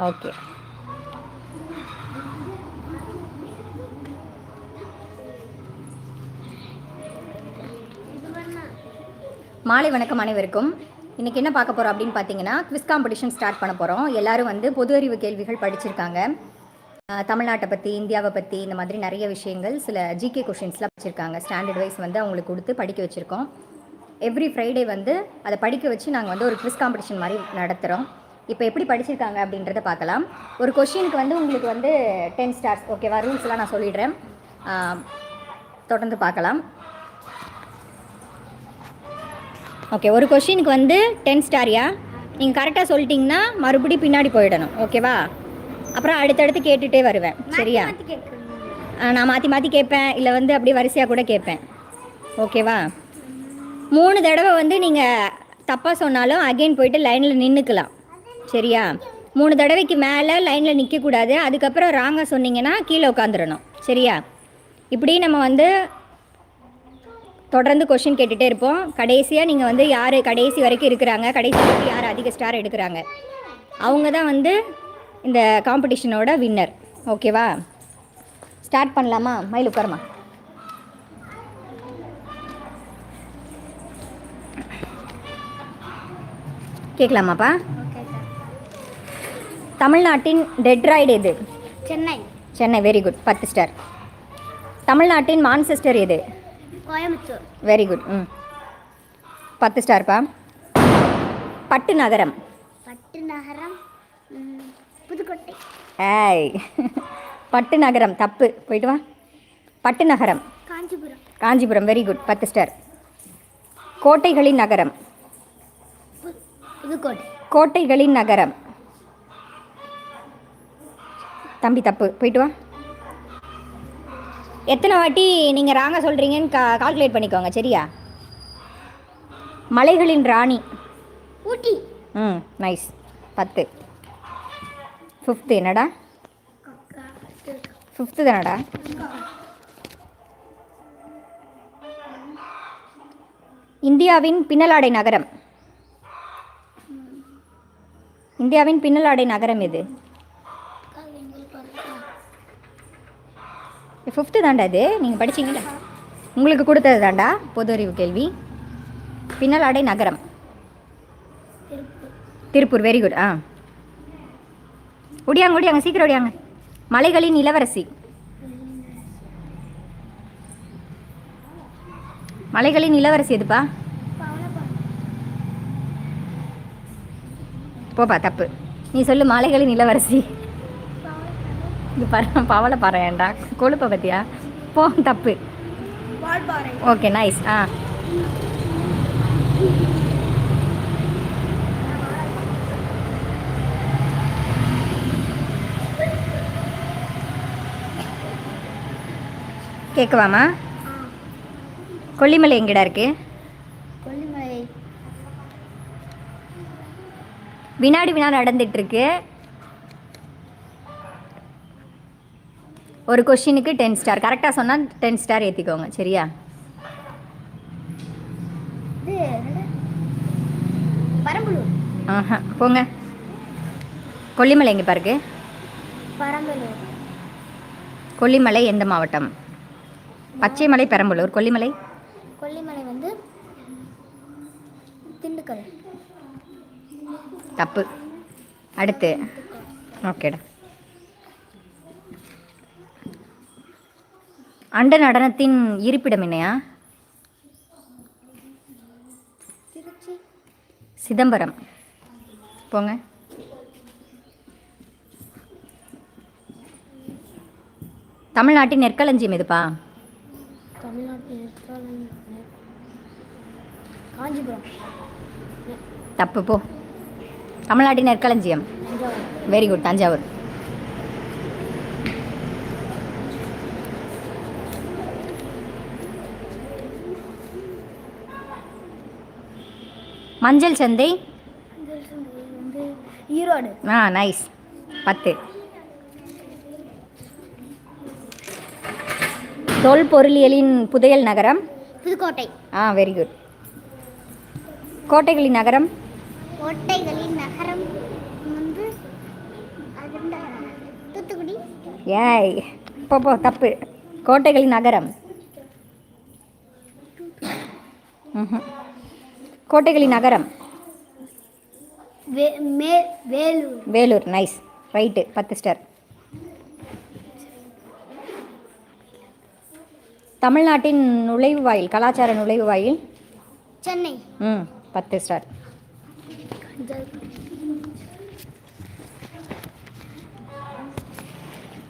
Okay. மாலை வணக்கம் அனைவருக்கும். இன்றைக்கி என்ன பார்க்க போகிறோம் அப்படின்னு பார்த்தீங்கன்னா குவிஸ் காம்படிஷன் ஸ்டார்ட் பண்ண போகிறோம் எல்லோரும் வந்து பொது அறிவு கேள்விகள் படிச்சிருக்காங்க. தமிழ்நாட்டை பற்றி இந்தியாவை பற்றி இந்த மாதிரி நிறைய விஷயங்கள் சில ஜிகே கொஷின்ஸ்லாம் வச்சுருக்காங்க. ஸ்டாண்டர்ட் வைஸ் வந்து அவங்களுக்கு கொடுத்து படிக்க வச்சுருக்கோம். எவ்ரி ஃப்ரைடே வந்து அதை படிக்க வச்சு நாங்கள் வந்து ஒரு குவிஸ் காம்படிஷன் மாதிரி நடத்துகிறோம் இப்போ எப்படி படிச்சிருக்காங்க அப்படின்றத பார்க்கலாம். ஒரு கொஷினுக்கு வந்து உங்களுக்கு வந்து டென் ஸ்டார்ஸ் ஓகேவா ரூல்ஸ்லாம் நான் சொல்லிடுறேன். தொடர்ந்து பார்க்கலாம். ஓகே ஒரு கொஷினுக்கு வந்து டென் ஸ்டாரியா நீங்கள் கரெக்டாக சொல்லிட்டீங்கன்னா மறுபடியும் பின்னாடி போயிடணும் ஓகேவா அப்புறம் அடுத்தடுத்து கேட்டுகிட்டே வருவேன் சரியா? நான் மாற்றி மாற்றி கேட்பேன் இல்லை வந்து அப்படியே வரிசையாக கூட கேட்பேன் ஓகேவா மூணு தடவை வந்து நீங்கள் தப்பாக சொன்னாலும் அகைன் போயிட்டு லைனில் நின்றுக்கலாம் சரியா? மூணு தடவைக்கு மேலே லைனில் நிற்கக்கூடாது அதுக்கப்புறம் ராங்காக சொன்னீங்கன்னா கீழே உட்காந்துடணும் சரியா? இப்படி நம்ம வந்து தொடர்ந்து கொஷின் கேட்டுகிட்டே இருப்போம். கடைசியாக நீங்கள் வந்து யார் கடைசி வரைக்கும் இருக்கிறாங்க? கடைசி வரைக்கும் யார் அதிக ஸ்டார் எடுக்கிறாங்க? அவங்க தான் வந்து இந்த காம்படிஷனோட வின்னர் ஓகேவா ஸ்டார்ட் பண்ணலாமா? மயில் உட்காரமா? கேட்கலாமாப்பா? தமிழ்நாட்டின் டெட்ராய்டு எது? சென்னை. சென்னை வெரி குட் பத்து ஸ்டார் தமிழ்நாட்டின் மான்செஸ்டர் எது? கோயம்புத்தூர். வெரி குட் ம். பத்து ஸ்டார்ப்பா பட்டு நகரம். பட்டு நகரம் புதுக்கோட்டை. ஏய். பட்டு நகரம் தப்பு. போயிட்டு வா. பட்டு நகரம். காஞ்சிபுரம். காஞ்சிபுரம் வெரி குட் பத்து ஸ்டார் கோட்டைகளின் நகரம். புதுக்கோட்டை. கோட்டைகளின் நகரம். தம்பி தப்பு. போயிட்டு வா. எத்தனை வாட்டி நீங்கள் ராங்க சொல்கிறீங்கன்னு கா கால்குலேட் பண்ணிக்கோங்க சரியா? மலைகளின் ராணி. ஊட்டி. ம் நைஸ் பத்து. ஃபிஃப்த்து என்னடா? ஃபிஃப்த்து தானடா? இந்தியாவின் பின்னலாடை நகரம். இந்தியாவின் பின்னலாடை நகரம் எது? ஃபிஃப்த்து தாண்டா இது. நீங்கள் படிச்சீங்களா உங்களுக்கு கொடுத்தது தாண்டா பொது அறிவு கேள்வி. பின்னலாடை நகரம். திருப்பூர் வெரி குட் ஆ. ஒடியாங்க ஒடியாங்க சீக்கிரம் ஒடியாங்க மலைகளின் இளவரசி. மலைகளின் இளவரசி எதுப்பா? போப்பா தப்பு. நீ சொல்லு மலைகளின் இளவரசி. இது பாரு பவளை பாறையாண்டா கொழுப்பை பத்தியா? போ தப்பு. ஓகே நைஸ் ஆ. கேட்கவாமா கொல்லிமலை எங்கடா இருக்கு? கொல்லிமலை. வினாடி வினா நடந்துட்டு இருக்கு. ஒரு கொஷினுக்கு டென் ஸ்டார் கரெக்டாக சொன்னால் டென் ஸ்டார் ஏற்றிக்கோங்க சரியா? ஆஹா போங்க. கொல்லிமலை எங்கே பாருக்கு? பரம்பலூர். கொல்லிமலை எந்த மாவட்டம்? பச்சைமலை பெரம்பலூர். கொல்லிமலை? கொல்லிமலை வந்து திண்டுக்கல். தப்பு. அடுத்து. ஓகேடா. அண்ட நடனத்தின் இருப்பிடம் என்னையா? சிதம்பரம். போங்க. தமிழ்நாட்டின் நெற்களஞ்சியம் எதுப்பா? தப்பு போ. தமிழ்நாட்டின் நெற்களஞ்சியம். Very good Thanjavur. மஞ்சள் சந்தை. ஈரோடு. ஆ நைஸ் பத்து. தொல்பொருளியலின் புதையல் நகரம். புதுக்கோட்டை. ஆ வெரி குட் கோட்டைகளின் நகரம். கோட்டைகளின் நகரம் வந்து தூத்துக்குடி. ஏய் போ போ தப்பு. கோட்டைகளின் நகரம். ம்ஹும். கோட்டைகளின் நகரம்? வேலூர். வேலூர் நைஸ் ரைட்டு பத்து ஸ்டார் தமிழ்நாட்டின் நுழைவுவாயில் கலாச்சார நுழைவுவாயில்? சென்னை. ம் பத்து ஸ்டார்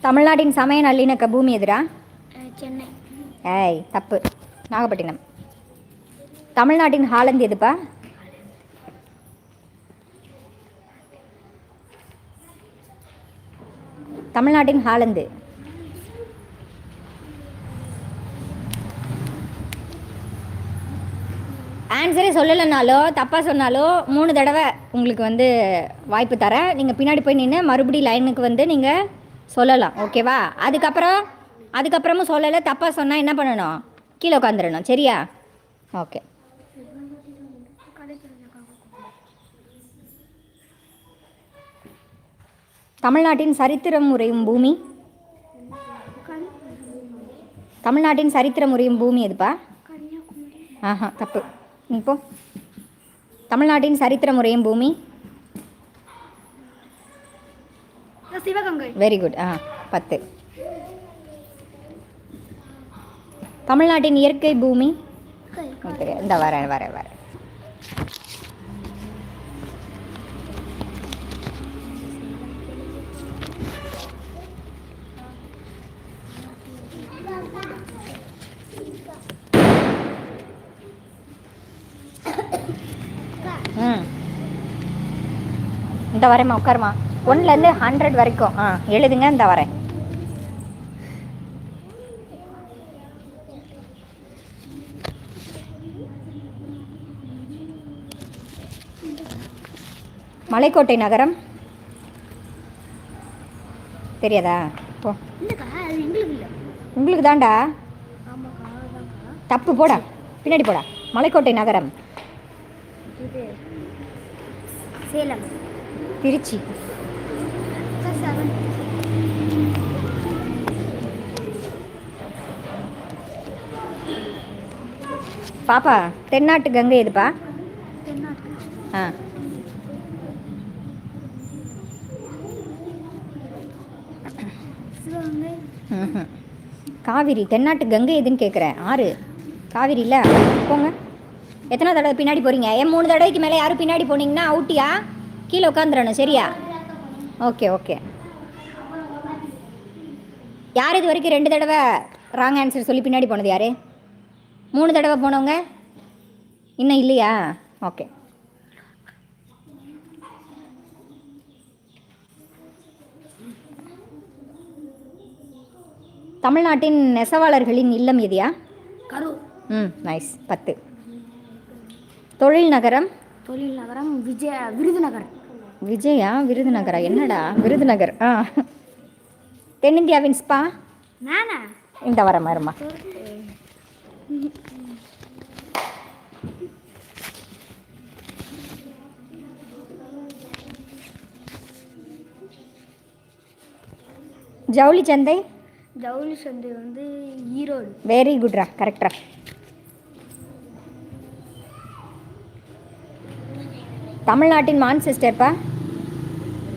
தமிழ்நாட்டின் சமய நல்லிணக்க பூமி எதிரா சென்னை. ஏய் தப்பு. நாகப்பட்டினம். தமிழ்நாட்டின் ஹாலந்து எதுப்பா? தமிழ்நாட்டின் ஹாலந்து. ஆன்சரே சொல்லலைனாலோ தப்பாக சொன்னாலோ மூணு தடவை உங்களுக்கு வந்து வாய்ப்பு தரேன். நீங்கள் பின்னாடி போய் நின்று மறுபடியும் லைனுக்கு வந்து நீங்கள் சொல்லலாம். ஓகேவா அதுக்கப்புறம் அதுக்கப்புறமும் சொல்லலை தப்பாக சொன்னால் என்ன பண்ணணும்? கீழே உட்காந்துடணும் சரியா? ஓகே தமிழ்நாட்டின் சரித்திரம் உரையும் பூமி. தமிழ்நாட்டின் சரித்திரம் உரையும் பூமி எதுப்பா? ஆஹா தப்பு. நீ போ. தமிழ்நாட்டின் சரித்திரம் உரையும் பூமி. சிவகங்கை. வெரி குட் ஆ பத்து. தமிழ்நாட்டின் இயற்கை பூமி. இந்த வரேன் வரேன் வரேன். ம். இந்த வரேம்மா உட்காருமா ஒன்லேருந்து ஹண்ட்ரட் வரைக்கும். ஆ. எழுதுங்க இந்த வரேன் மலைக்கோட்டை நகரம். தெரியாதா? போ. உங்களுக்கு தான்டா? தப்பு போடா. பின்னாடி போடா. மலைக்கோட்டை நகரம் இது சேலம் திருச்சி. பாப்பா தென்னாட்டு கங்கை எதுப்பா? ஆ. காவிரி தென்னாட்டு கங்கை எதுன்னு கேட்குறேன் ஆறு. காவிரி இல்லை போங்க. எத்தனை தடவை பின்னாடி போகிறீங்க ஏன் மூணு தடவைக்கு மேலே யாரும் பின்னாடி போனீங்கன்னா அவுட்டியா? கீழே உட்காந்துடணும் சரியா? Okay okay. யார் இது வரைக்கும் ரெண்டு தடவை ராங் ஆன்சர் சொல்லி பின்னாடி போனது யார்? மூணு தடவை போனவங்க? இன்னும் இல்லையா? ஓகே. தமிழ்நாட்டின் நெசவாளர்களின் இல்லம் எதியா? கரூர். ம் நைஸ் பத்து. தொழில் நகரம்? தொழில் நகரம் விஜய விருதுநகர். விஜயா? விருதுநகரா? என்னடா? விருதுநகர். ஆ. தென்னிந்தியாவின் ஸ்பா? நானா? இந்த வர மருமா ஜவுளி சந்தை? ஜவுளி சந்தை வந்து ஈரோடு. வெரி குட்ரா கரெக்டா தமிழ்நாட்டின் மான்செஸ்டர்ப்பா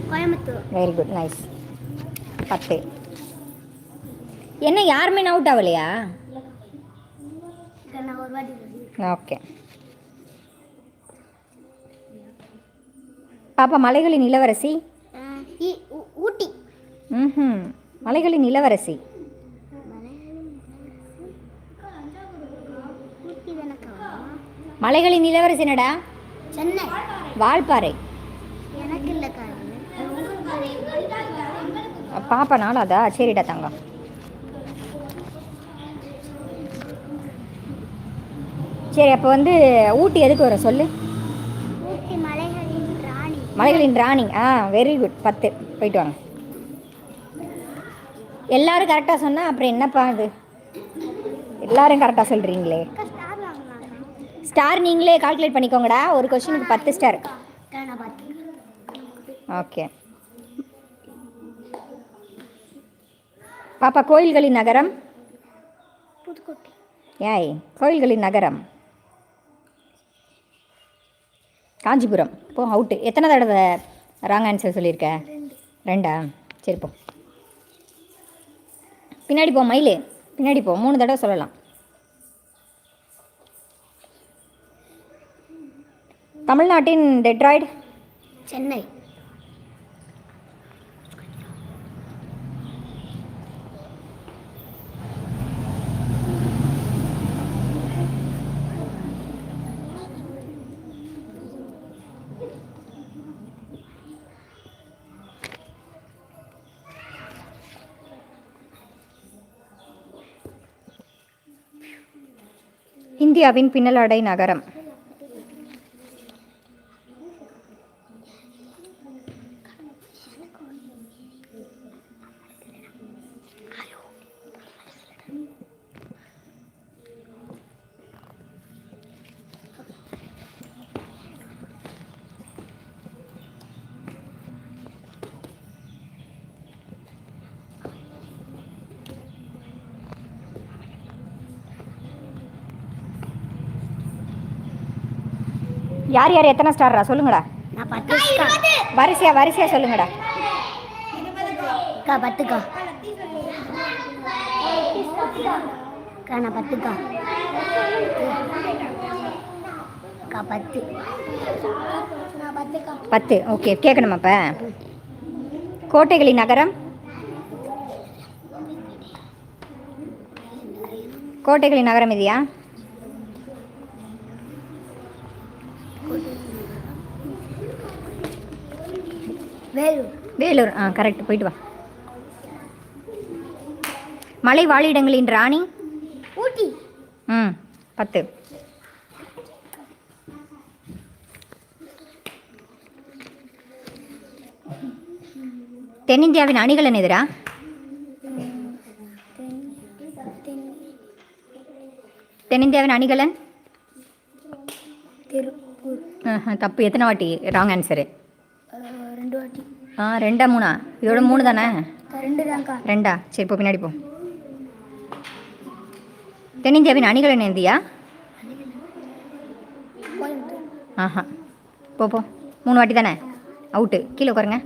கோயம்புத்தூர். வெரி குட் நைஸ் பத்து. என்ன யாருமே அவுட் ஆகலையா ஓகே பாப்பா மலைகளின் இளவரசி? ஊட்டி. ம் மலைகளின் இளவரசி. மலைகளின் இளவரசி என்னடா? சென்னை. வால்பாறை. எனக்கு இல்லைக்கா பாப்பா நாளாதா சரிடா தங்கம். சரி அப்போ வந்து ஊட்டி எதுக்கு வரும் சொல்லு? மலைகளின் ராணி. ஆ வெரி குட் பத்து. போயிட்டு வாங்க. எல்லாரும் கரெக்டாக சொன்னால் அப்புறம் என்னப்பா அது? எல்லாரும் கரெக்டாக சொல்கிறீங்களே ஸ்டார் நீங்களே கால்குலேட் பண்ணிக்கோங்கடா. ஒரு கொஷினுக்கு பத்து ஸ்டார் ஓகே பாப்பா கோயில்களின் நகரம்? ஏய் கோயில்களின் நகரம். காஞ்சிபுரம். போ அவுட்டு எத்தனை தடவை ராங் ஆன்சர் சொல்லியிருக்க? ரெண்டா? சரி போ. பின்னாடி போ மயிலு. பின்னாடி போ மூணு தடவை சொல்லலாம். தமிழ்நாட்டின் டெட்ராய்டு? சென்னை. இந்தியாவின் பின்னலாடை நகரம். யார் யார் எத்தனை ஸ்டார்ரா சொல்லுங்கடா. நான் பத்துக்கா வரிசையா வரிசையா சொல்லுங்கடா. அக்கா பத்துக்கா. அக்கா நான் பத்துக்கா. அக்கா பத்து. பத்து. ஓகே கேட்கணுமா அப்போ? கோட்டைகளின் நகரம்? கோட்டைகளின் நகரம் இதுயா? வேலூர். வேலூர் ஆ கரெக்ட் போயிட்டு வா. மலை வாழிடங்களின் ராணி. ஊட்டி. ம் பத்து. தென்னிந்தியாவின் அணிகளன் எதிரா? தென்னிந்தியாவின் அணிகலன்? தப்பு. எத்தனை வாட்டி? ராங் ஆன்சரு ரெண்டு வாட்டி ஆ ரெண்டா மூணா? இதோட மூணு தானே ரெண்டு தான்க்கா ரெண்டா? சரி போ பின்னாடி போ. தென்னிந்தியாவின் அணிகலன் இந்தியா? கோயம்புத்தூர். ஆஹா. போ போ. மூணு வாட்டி தானே அவுட்டு. கீழே உட்காருங்க.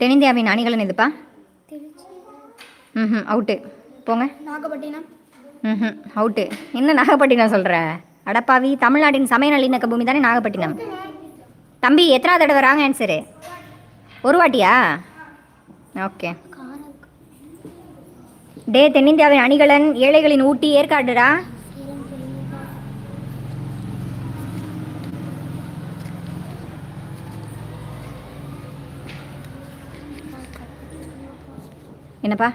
தென்னிந்தியாவின் அணிகலன் இதுப்பா? ம் அவுட்டு. போங்க. நாகப்பட்டினம். ம் அவுட்டு. என்ன நாகப்பட்டினம் சொல்கிற அடப்பாவி. தமிழ்நாட்டின் சமய நல்லிணக்க பூமி தானே நாகப்பட்டினம். தம்பி எத்தனாவது தடவை ராங் ஆன்சரு ஒரு வாட்டியா? ஓகே டே தென்னிந்தியாவின் அணிகலன் ஏழைகளின் ஊட்டி ஏற்காடுடா? என்னப்பா?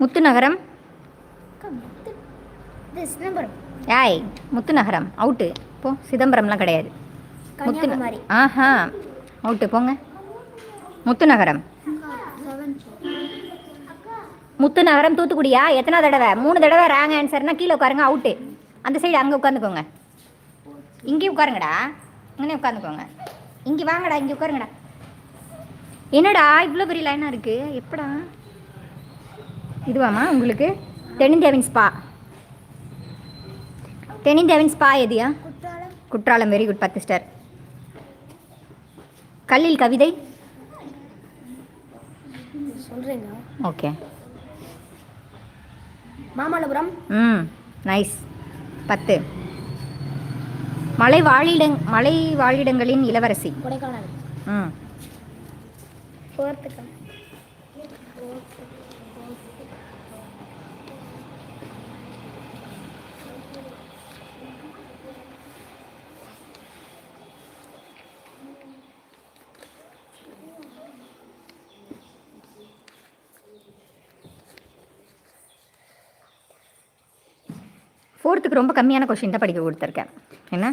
முத்து நகரம் சிதம்பரம். ஏய் முத்து நகரம் அவுட்டு போ சிதம்பரம்லாம் கிடையாது. முத்து ஆஹா. அவுட்டு போங்க. முத்து நகரம் முத்து நகரம் தூத்துக்குடியா? எத்தனை தடவை? மூணு தடவை ராங் ஆன்சர்னா கீழே உட்காருங்க அவுட்டு அந்த சைடு அங்கே உட்காந்துக்கோங்க. இங்கே உட்காருங்கடா. இங்கே உட்காந்துக்கோங்க. இங்கே வாங்கடா இங்கே உட்காருங்கடா. என்னடா இவ்வளோ பெரிய லைனாக இருக்குது எப்படா? இதுவாம்மா உங்களுக்கு? தென்னிந்தியாவின் ஸ்பா தென்னிந்தியாவின் ஸ்பா எதியா? குற்றாலம். குற்றாலம் வெரி குட் பத்து ஸ்டார் கல்லில் கவிதை? சொல்கிறேங்க ஓகே மாமல்லபுரம். ம் நைஸ் பத்து. மலை வாழிடங் மலை வாழிடங்களின் இளவரசி. கொடைக்கானல். ம். ஃபோர்த்துக்கு ரொம்ப கம்மியான கொஷின் தான் படிக்க கொடுத்துருக்கேன். என்ன?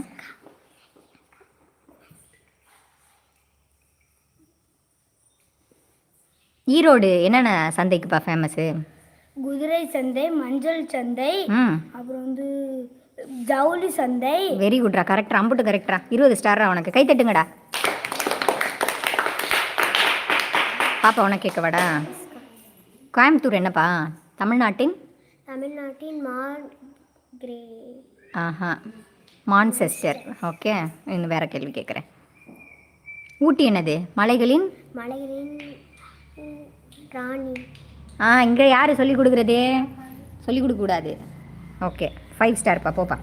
ஈரோடு என்னென்ன சந்தைக்குப்பா ஃபேமஸு குதிரை சந்தை மஞ்சள் சந்தை ம். அப்புறம் வந்து ஜவுளி சந்தை. வெரி குட்ரா கரெக்டா அம்புட்டு கரெக்டா இருபது ஸ்டாரா உனக்கு. கை தட்டுங்கடா. பாப்பா உனக்கு கேட்கவாடா கோயம்புத்தூர் என்னப்பா? தமிழ்நாட்டின்? தமிழ்நாட்டின் கிரே ஆஹா. மான்செஸ்டர் ஓகே இன்னும் வேற கேள்வி கேட்குறேன் ஊட்டி என்னது? மலைகளின்? மலைகளின் ராணி. ஆ இங்கே யார் சொல்லி கொடுக்குறதே? சொல்லி கொடுக்கக்கூடாது ஓகே ஃபைவ் ஸ்டார்ப்பா போப்பா.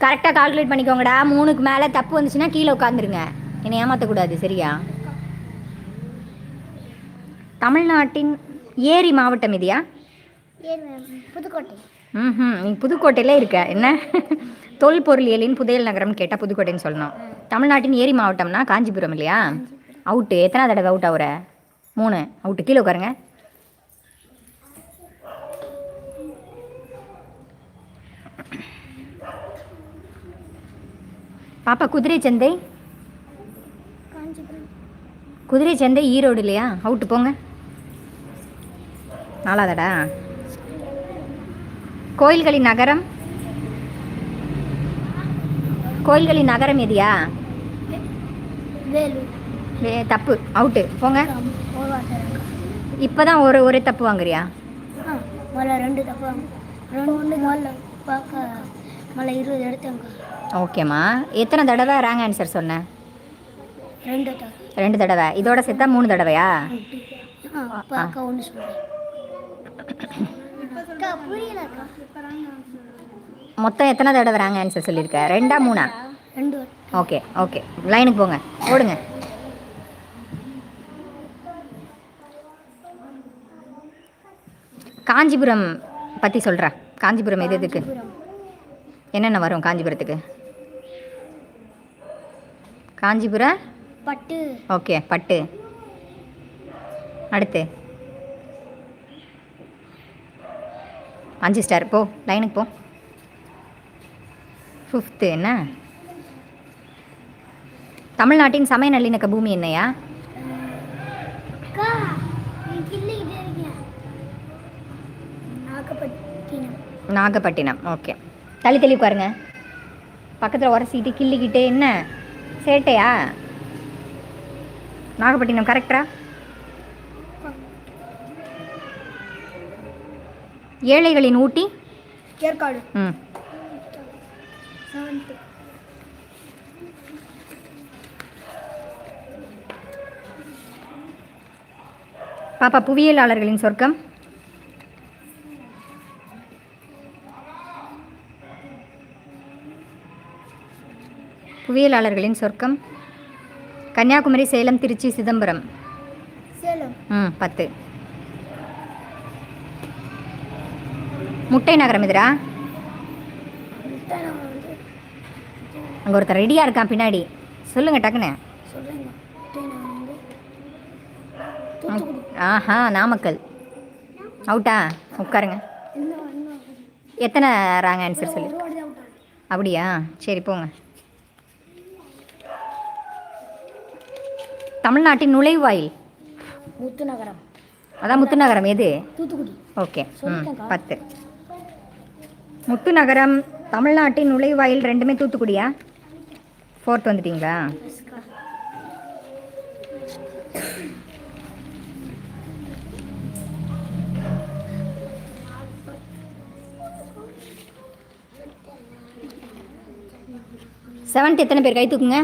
கரெக்டாக கால்குலேட் பண்ணிக்கோங்கடா. மூணுக்கு மேலே தப்பு வந்துச்சுன்னா கீழே உட்காந்துருங்க என்னை ஏமாற்றக்கூடாது சரியா? தமிழ்நாட்டின் ஏரி மாவட்டம் இதையா புதுக்கோட்டை. ம் நீ புதுக்கோட்டையிலே இருக்க. என்ன? தொல்பொருளியலின் புதையல் நகரம் கேட்டால் புதுக்கோட்டைன்னு சொல்லணும். தமிழ்நாட்டின் ஏரி மாவட்டம்னா காஞ்சிபுரம் இல்லையா? அவுட்டு எத்தனை தடவை அவுட் ஆகுற மூணு. அவுட்டு கீழே உட்காருங்க. பாப்பா குதிரை சந்தை? குதிரை சந்தை ஈரோடு இல்லையா? அவுட்டு போங்க. நாலாவதடா. கோயில்களின் நகரம்? கோயில்களின் நகரம் எதியா? தப்பு. அவுட்டு. போங்க. இப்போ தான் ஒரு ஒரே தப்பு வாங்குறியா? ரெண்டு தப்பா ரெண்டு இருபது எடுத்தேங்க ஓகேம்மா. எத்தனை தடவை ராங் ஆன்சர் சொன்னேன் ரெண்டு தப்பு ரெண்டு தடவை. இதோட சேர்த்தா மூணு தடவையா? ஒன்று மொத்தம் எத்தனை தடவை ராங் ஆன்சர் சொல்லியிருக்க? ரெண்டா மூணா? ரெண்டு ஓகே ஓகே லைனுக்கு போங்க. ஓடுங்க. காஞ்சிபுரம் பற்றி சொல்கிறா காஞ்சிபுரம் எது எதுக்கு? காஞ்சிபுரம் என்னென்ன வரும் காஞ்சிபுரத்துக்கு? காஞ்சிபுர? பட்டு. ஓகே பட்டு. அடுத்து? அஞ்சு ஸ்டார் போ லைனுக்கு போ. ஃபிஃப்த்து என்ன? தமிழ்நாட்டின் சமய நல்லிணக்க பூமி என்னையா? நாகப்பட்டினம். ஓகே. தள்ளி தள்ளி உட்காருங்க. பக்கத்தில் உரசிக்கிட்டு கிள்ளிக்கிட்டு என்ன? சேட்டையா? நாகப்பட்டினம் கரெக்டா ஏழைகளின் ஊட்டி. ஏற்காடு. ம். பாப்பா புவியியலாளர்களின் சொர்க்கம். புவியியலாளர்களின் சொர்க்கம். கன்னியாகுமரி சேலம் திருச்சி சிதம்பரம். சேலம். ம் பத்து. முட்டை நகரம் எதிரா அங்கே ஒருத்தர் ரெடியாக இருக்கான் பின்னாடி. சொல்லுங்க டக்குன்னு. ஆஹா நாமக்கல். அவுட்டா உட்காருங்க. எத்தனை ராங் ஆன்சர் சொல்லி அப்படியா? சரி போங்க. தமிழ்நாட்டின் நுழைவாயில். முத்துநகரம் அதான் முத்துநகரம் எது? தூத்துக்குடி. ஓகே. ம் முத்து நகரம் தமிழ்நாட்டின் நுழைவாயில் ரெண்டுமே தூத்துக்குடியா? ஃபோர்த் வந்துட்டீங்களா? செவன்த் எத்தனை பேர்? கை தூக்குங்க.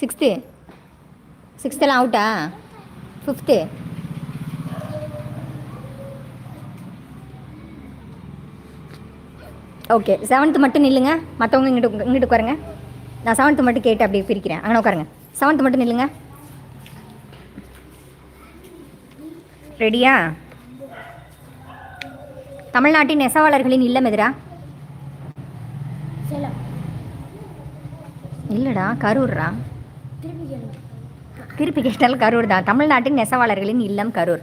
சிக்ஸ்த்து சிக்ஸ்த்தெல்லாம் அவுட்டா ஃபிஃப்த்து ஓகே செவன்த்து மட்டும் நில்லுங்க. மற்றவங்க இங்கிட்டு இங்கிட்டு உட்காருங்க. நான் செவன்த்து மட்டும் கேட்டு அப்படியே பிரிக்கிறேன். அங்கே உட்காருங்க. செவன்த்து மட்டும் நில்லுங்க. ரெடியா தமிழ்நாட்டின் நெசவாளர்களின் இல்லம் எதிரா இல்லைடா கரூர்ரா? திருப்பி கேட்டாலும் கரூர் தான் தமிழ்நாட்டின் நெசவாளர்களின் இல்லம் கரூர்.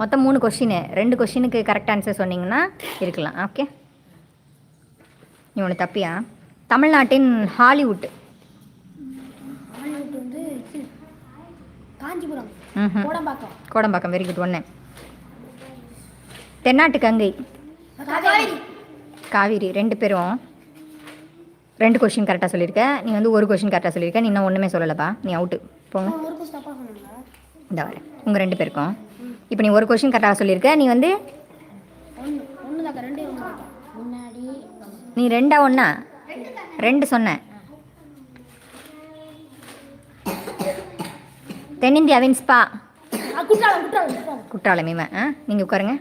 மொத்தம் மூணு கொஷின் ரெண்டு கொஷினுக்கு கரெக்ட் ஆன்சர் சொன்னீங்கன்னா இருக்கலாம். ஓகே நீ ஒன்று தப்பியா? தமிழ்நாட்டின் Hollywood. Kodambakkam. Kodambakkam very good ஒன்று தென்னாட்டு கங்கை. காவேரி. ரெண்டு பேரும். ரெண்டு கொஷின் கரெக்டாக சொல்லியிருக்க நீ வந்து ஒரு கொஷின் கரெக்டாக சொல்லியிருக்க நீ இன்னும் ஒன்றுமே சொல்லலப்பா. நீ அவுட்டு போங்க. இந்த வரேன் உங்கள் ரெண்டு பேருக்கும். இப்போ நீ ஒரு கொஷின் கரெக்டாக சொல்லியிருக்க நீ வந்து ஒன்று ஒன்று தாக்கா ரெண்டே ஒன்று தாக்கா முன்னாடி நீ ரெண்டா ஒன்றா ரெண்டு சொன்ன. தென்னிந்தியாவின் ஸ்பா குற்றாலம் இவன். ஆ நீங்கள் உட்காருங்க.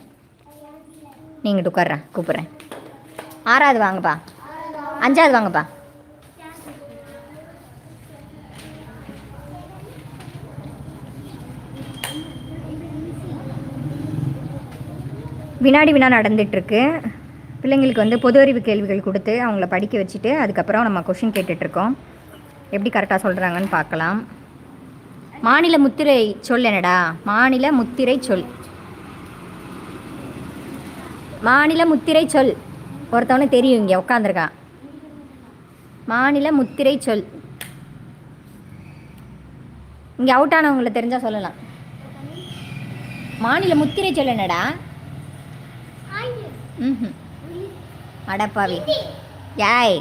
நீங்கள் உட்கார்றேன் கூப்பிட்றேன். ஆறாவது வாங்கப்பா அஞ்சாவது வாங்கப்பா வினாடி வினா நடந்துட்டுருக்கு பிள்ளைங்களுக்கு வந்து பொது அறிவு கேள்விகள் கொடுத்து அவங்கள படிக்க வச்சுட்டு அதுக்கப்புறம் நம்ம கொஷின் கேட்டுட்ருக்கோம். எப்படி கரெக்டாக சொல்கிறாங்கன்னு பார்க்கலாம். மாநில முத்திரை சொல் என்னடா? மாநில முத்திரை சொல். மாநில முத்திரை சொல். ஒருத்தவனுக்கு தெரியும் இங்கே உட்காந்துருக்கான் மாநில முத்திரை சொல். இங்கே அவுட் ஆனவங்களை தெரிஞ்சால் சொல்லலாம். மாநில முத்திரை சொல் என்னடா? ம் அடப்பாவி. யாய்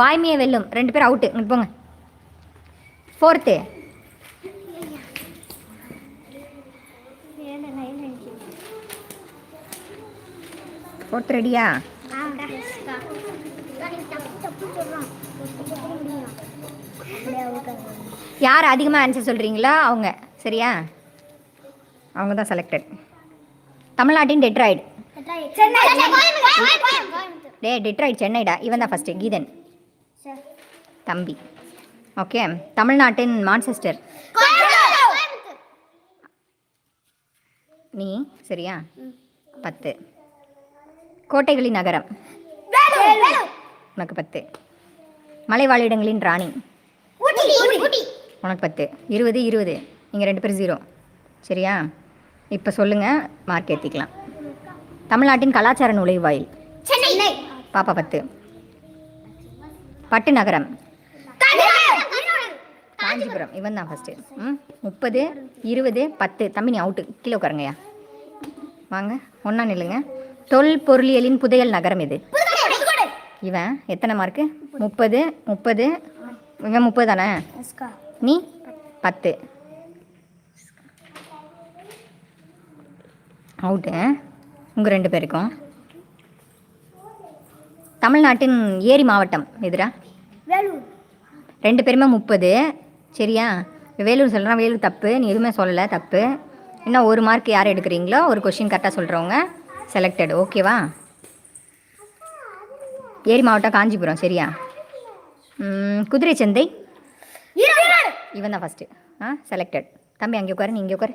வாய்மையை வெல்லும். ரெண்டு பேரும் அவுட்டு இங்கே போங்க. ஃபோர்த்து ஃபோர்த் ரெடியா யார் அதிகமாக ஆன்சர் சொல்கிறீங்களோ அவங்க. சரியா? அவங்க தான் செலக்டட் தமிழ்நாட்டின் டெட்ராய்டு டே டெட்ராய்டு சென்னைடா. இவன் தான் ஃபஸ்ட்டு கீதன் தம்பி. ஓகே தமிழ்நாட்டின் மான்செஸ்டர். நீ சரியா? பத்து. கோட்டைகளின் நகரம். உனக்கு பத்து. மலைவாழிடங்களின் ராணி. உனக்கு பத்து. இருபது இருபது. நீங்கள் ரெண்டு பேரும் ஜீரோ சரியா? இப்போ சொல்லுங்கள் மார்க் ஏற்றிக்கலாம் தமிழ்நாட்டின் கலாச்சார நுழைவாயில். சென்னை. பாப்பா பத்து. பட்டு நகரம். காஞ்சிபுரம். இவன் தான் ஃபஸ்ட்டு ம் முப்பது இருபது பத்து. தம்பி நீ அவுட்டு கீழே உட்காருங்கய்யா. வாங்க ஒன்றா நில்லுங்க. தொல் பொருளியலின் புதையல் நகரம் இது. இவன் எத்தனை மார்க்கு முப்பது முப்பது. இவன் முப்பது தானே? நீ? பத்து. அவுட்டு உங்கள் ரெண்டு பேருக்கும். தமிழ்நாட்டின் ஏரி மாவட்டம் எதுரா? வேலூர். ரெண்டு பேருமே முப்பது. சரியா? வேலூர் சொல்கிறேன் வேலூர் தப்பு. நீ எதுவுமே சொல்லலை தப்பு. இன்னும் ஒரு மார்க் யார் எடுக்கிறீங்களோ ஒரு கொஷின் கரெக்டாக சொல்கிறவங்க செலக்டட் ஓகேவா ஏரி மாவட்டம் காஞ்சிபுரம் சரியா? குதிரை சந்தை? இவன் தான் ஃபஸ்ட்டு ஆ செலக்டட் தம்பி அங்கே உட்காரு நீ இங்கே உட்காரு.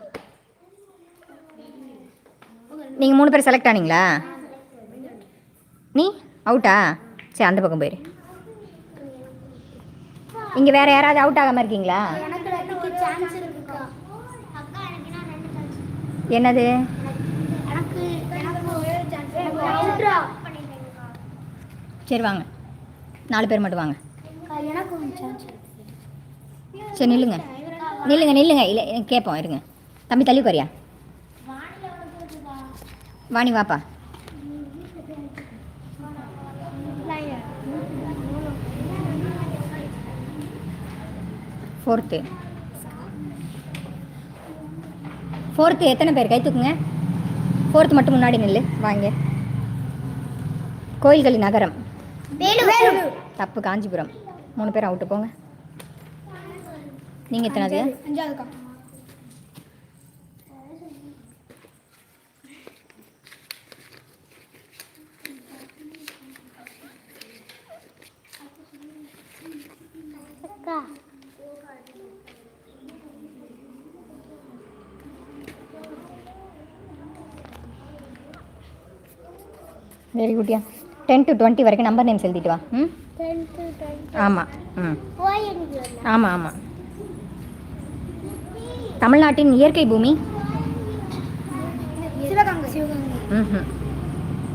நீங்கள் மூணு பேர் செலக்ட் ஆனீங்களா? நீ? அவுட்டா சரி அந்த பக்கம் போயிரு. இங்கே வேறு யாராவது அவுட் ஆகாமல் இருக்கீங்களா? என்னது? சரி வாங்க. நாலு பேர் மட்டும் வாங்க. சரி நில்லுங்க. நில்லுங்க நில்லுங்க. இல்லை கேட்போம் இருங்க. தம்பி தள்ளி குறையா வாணி வாப்பா. ஃபோர்த்து ஃபோர்த்து எத்தனை பேர்? கை தூக்குங்க. ஃபோர்த்து மட்டும் முன்னாடி நில்லு. வாங்க கோயில்களின் நகரம். தப்பு காஞ்சிபுரம். மூணு பேர் அவுட்டு போங்க. நீங்கள் எத்தனாவது அஞ்சாவதுக்கா அக்கா வெரி குட்டியா டென் டு டுவெண்ட்டி வரைக்கும் நம்பர் நேம்ஸ் எழுதிட்டு வா. ம்? ஆமாம் ம். ஆமாம் ஆமாம் தமிழ்நாட்டின் இயற்கை பூமி?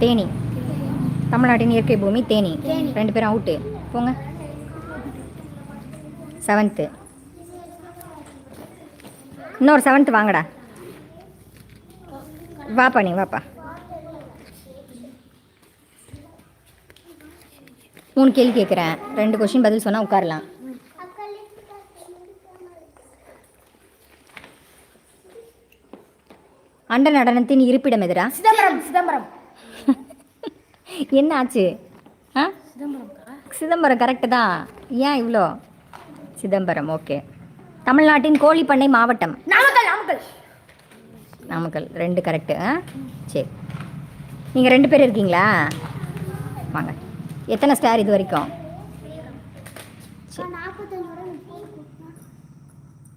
தேனி. தமிழ்நாட்டின் இயற்கை பூமி தேனி. தேனி. ரெண்டு பேரும் அவுட்டு போங்க. செவன்த்து இன்னொரு செவன்த்து வாங்கடா. வாப்பா நீ வாப்பா. மூணு கேள்வி கேட்குறேன். ரெண்டு கொஷின் பதில் சொன்னால் உட்காரலாம். அண்ட நடனத்தின் இருப்பிடம் எதுடா? சிதம்பரம் சிதம்பரம். என்ன ஆச்சு? ஆ? சிதம்பரம் கரெக்டு தான். ஏன் இவ்வளோ சிதம்பரம் ஓகே தமிழ்நாட்டின் கோழிப்பண்ணை மாவட்டம். நாமக்கல் நாமக்கல். நாமக்கல் ரெண்டு கரெக்டு ஆ? சரி. நீங்கள் ரெண்டு பேர் இருக்கீங்களா? வாங்க. எத்தனை ஸ்டார் இது வரைக்கும்? சரி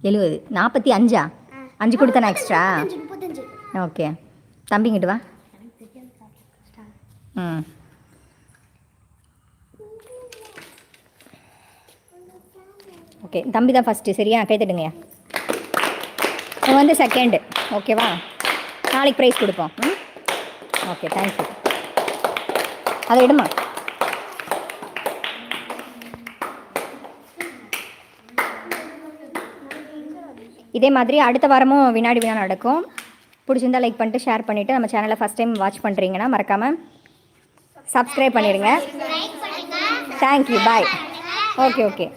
எழுபது நாற்பத்தி அஞ்சா? அஞ்சு கொடுத்தனா எக்ஸ்ட்ரா ஓகே. தம்பிங்கிட்டு வா. ம். ஓகே. தம்பி தான் ஃபஸ்ட்டு சரியா? கை தட்டுங்கய்யா. இவன் வந்து செகண்டு ஓகேவா நாளைக்கு ப்ரைஸ் கொடுப்போம். ம்? ஓகே தேங்க்யூ அதை விடுமா இதே மாதிரி அடுத்த வாரமும் வினாடி வினா நடக்கும். பிடிச்சிருந்தா லைக் பண்ணிட்டு ஷேர் பண்ணிவிட்டு நம்ம சேனலை ஃபஸ்ட் டைம் வாட்ச் பண்ணுறீங்கன்னா மறக்காமல் சப்ஸ்கிரைப் பண்ணிடுங்க. Thank you bye okay okay